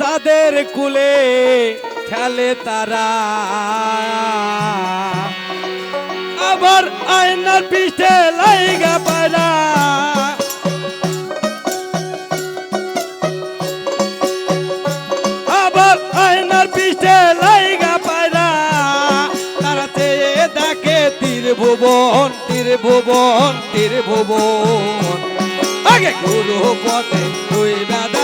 তাদের কুলে খেলে তারা। আবার আয়নার পিঠে লাইগা পারা আবার আয়নার পিঠে লাইগা পারা তারা চেয়ে দেখে তীর ভুবন তীর ভুবন তীর ভুবন আগে গুরু পথে তুই দাদা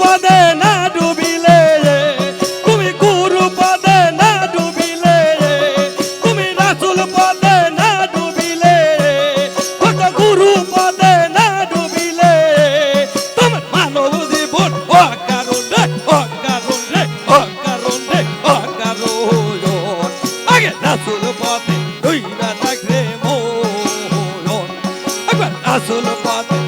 পদে না ডুবিলে, তুমি গুরু পদে না ডুবিলে, তুমি রাসুল পদে না ডুবিলে, কত গুরু পদে না ডুবিলে। তোমার মানব জীবন অকারণ রে অকারণ রে অকারণ রে অকারণ। আগে রাসুল পদে দুই না থাকলে মন একবার রাসুল পদে